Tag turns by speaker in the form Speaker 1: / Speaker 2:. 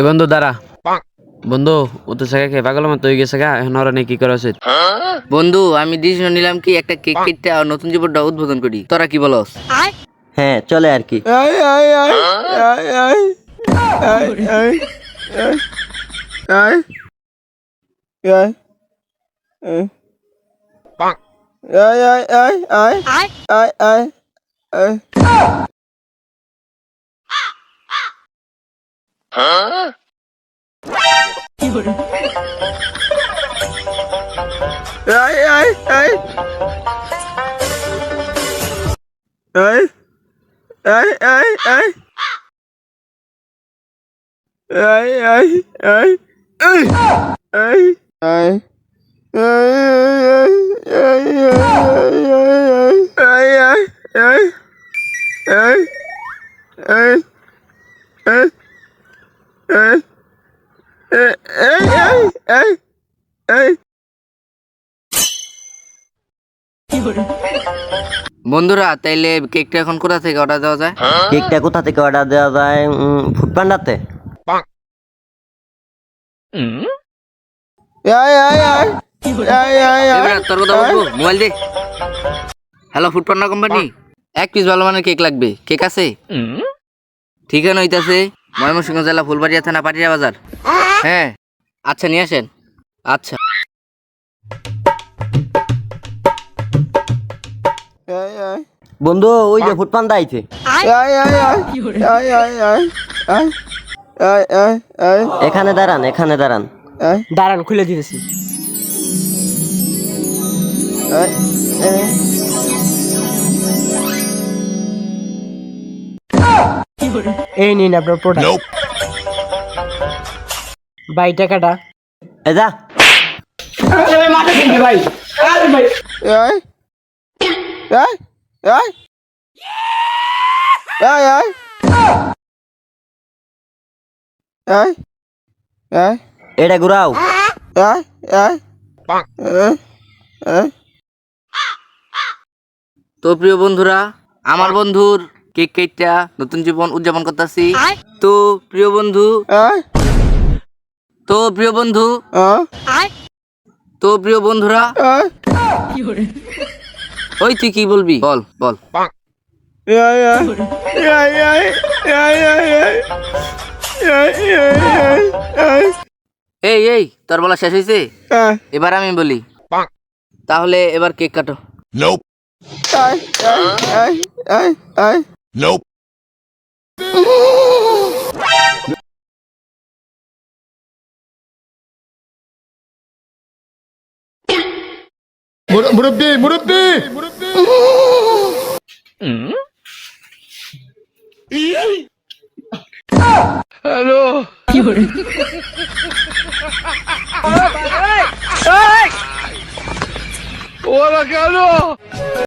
Speaker 1: এ বন্ধু দাঁড়া বন্ধু ও তো শেখা খেয়ে পাগল মতো হয়ে গেছে গা এখন ওরা নিয়ে কি করা উচিত
Speaker 2: বন্ধু আমি ডিসিশন নিলাম কি একটা কেক কেটে আর নতুন জীবনটা উদ্বোধন করি তোরা কি বলস
Speaker 3: হ্যাঁ চলে আর কি
Speaker 4: এই এই এই এই এই এই এই এই এই এই এই এই এই এই এই
Speaker 2: বন্ধুরা তাইলে কেকটা এখন কোথা থেকে অর্ডার দেওয়া যায়?
Speaker 3: কেকটা কোথা থেকে অর্ডার দেওয়া যায়? ফুড পান্ডাতে
Speaker 2: তোর কথা বলব? মোবাইল দে হ্যালো ফুড পান্ডা কোম্পানি এক পিস ভালো মানের কেক লাগবে। কেক আছে? ঠিকানা হইতাছে? ময়মনসিংহ জেলা ফুলবাড়িয়া থানা পাটিয়া বাজার। হ্যাঁ আচ্ছা নিয়ে আসেন। আচ্ছা।
Speaker 3: বন্ধু ওই যে ফুড পান্ডা আইছে। এখানে দাঁড়ান এখানে দাঁড়ান।
Speaker 5: দাঁড়ান খুলে দিতেছি। এই নিন আপনার প্রোডাক্ট ভাই টাকাটা।
Speaker 3: এ যা।
Speaker 5: ভাই
Speaker 3: এটা ঘুরাও।
Speaker 2: তো প্রিয় বন্ধুরা আমার বন্ধুর কেক কেকটা নতুন জীবন উদযাপন করতেছি। তো প্রিয় বন্ধু। তো প্রিয় বন্ধু। তো প্রিয় বন্ধুরা। ওই তুই কি বলবি? বল বল। এই এই তোর বলা শেষ হয়েছে এবার আমি বলি। তাহলে এবার কেক কাটো।
Speaker 6: Nope. Murup
Speaker 7: murup di, murup.
Speaker 8: Halo.